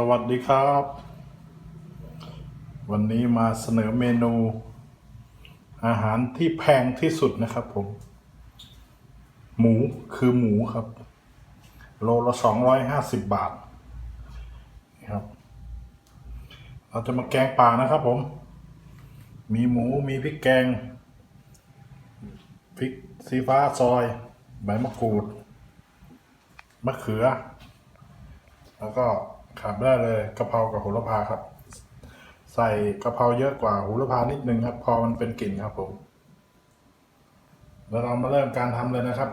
สวัสดีครับ วันนี้มาเสนอเมนู อาหารที่แพงที่สุดนะครับผม หมูคือหมูครับ โลละสองร้อยห้าสิบบาทนี่ครับ เราจะมาแกงป่านะครับผม มีหมูมีพริกแกงพริกสีฟ้าซอย ใบมะกรูด มะเขือ แล้วก็ ขาดไม่ได้เลยกะเพรากับโหระพาครับ ใส่กะเพราเยอะกว่าโหระพานิดนึงครับ พอมันเป็นกลิ่นครับผมแล้วเรามาเริ่มการทำเลยนะครับ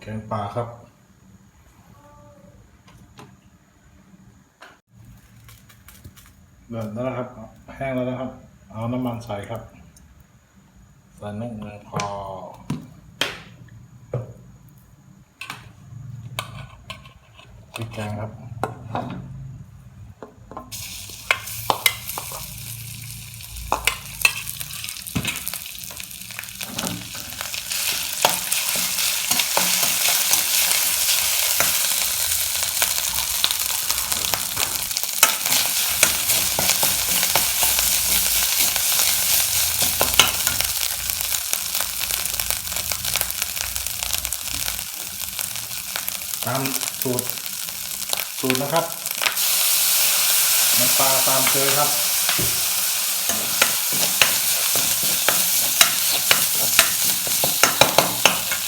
แกงป่าครับ เดือดแล้วนะครับ แห้งแล้วนะครับ เอาน้ำมันใส่ครับใส่นิดนึงพอพริกแกงครับ ตามสูตร สูตรนะครับน้ำปลาตามเคยครับ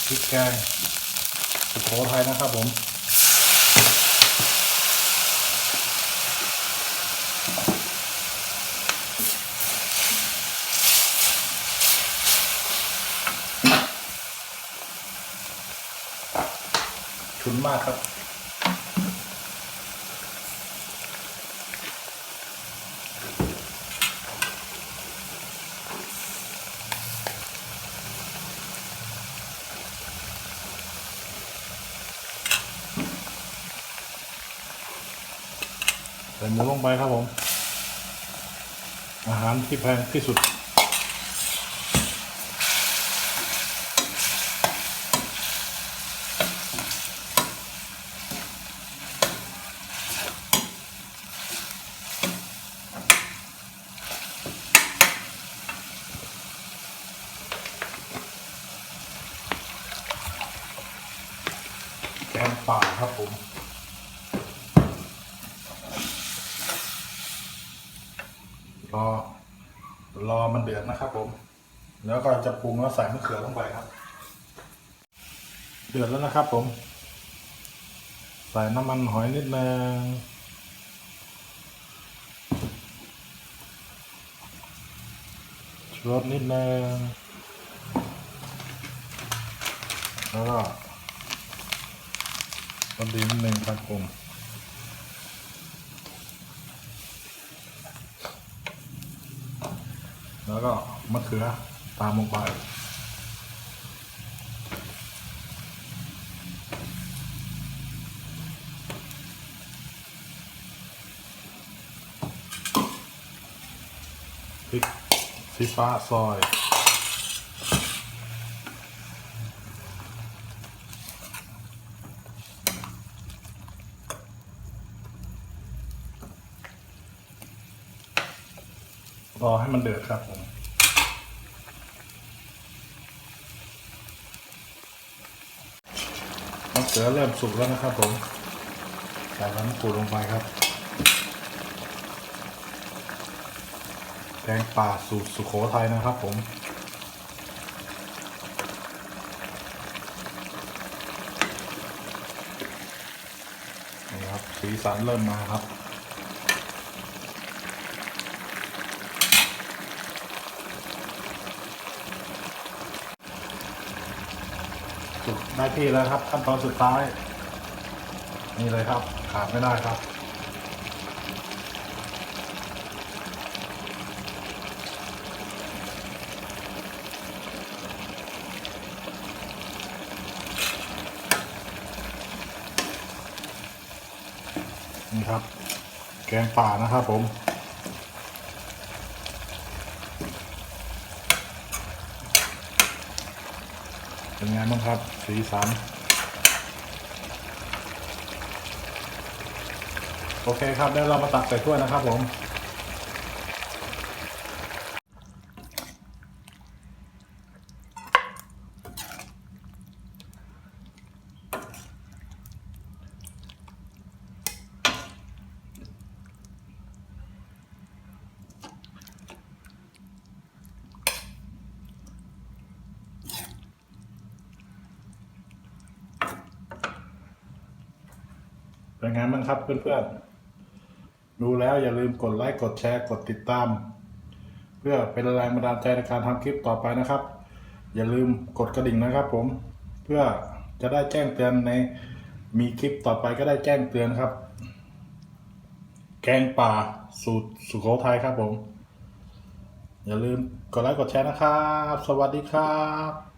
พริกแกงสุโขทัยนะครับผม ชุนมากครับ ใส่หมูลงไปครับผม อาหารที่แพงที่สุด ป่าครับผมรอรอมันเดือดนะครับผม แล้วก็จะปรุงแล้วใส่มะเขือลงไปครับ เดือดแล้วนะครับผม ใส่น้ำมันหอยนิดนึงชูรสนิดนึงแล้วก็ รสดีนิดนึงครับผมแล้วก็มะเขือตามลงไปพริกสีฟ้าซอย รอให้มันเดือดครับผมมะเขือเริ่มสุกแล้วนะครับผมใส่น้ำปูลงไปครับแกงป่าสูตรสุโขทัยนะครับผมนี่ครับสีสันเริ่มมาครับ ได้ที่แล้วครับ ขั้นตอนสุดท้าย นี่เลยครับ ขาดไม่ได้ครับ นี่ครับ แกงป่านะครับผม เป็นไงบ้างครับ สีสัน โอเคครับเดี๋ยวเรามาตักใส่ถ้วยนะครับผม เป็นไงบ้างครับเพื่อนๆ ดูแล้วอย่าลืมกดไลค์กดแชร์กดติดตาม เพื่อเป็นแรงบันดาลใจในการทำคลิปต่อไปนะครับ อย่าลืมกดกระดิ่งนะครับ ผมเพื่อจะได้แจ้งเตือนในมีคลิปต่อไปก็ได้แจ้งเตือนครับ แกงป่าสูตรสุโขทัยครับผม อย่าลืมกดไลค์กดแชร์นะครับ สวัสดีครับ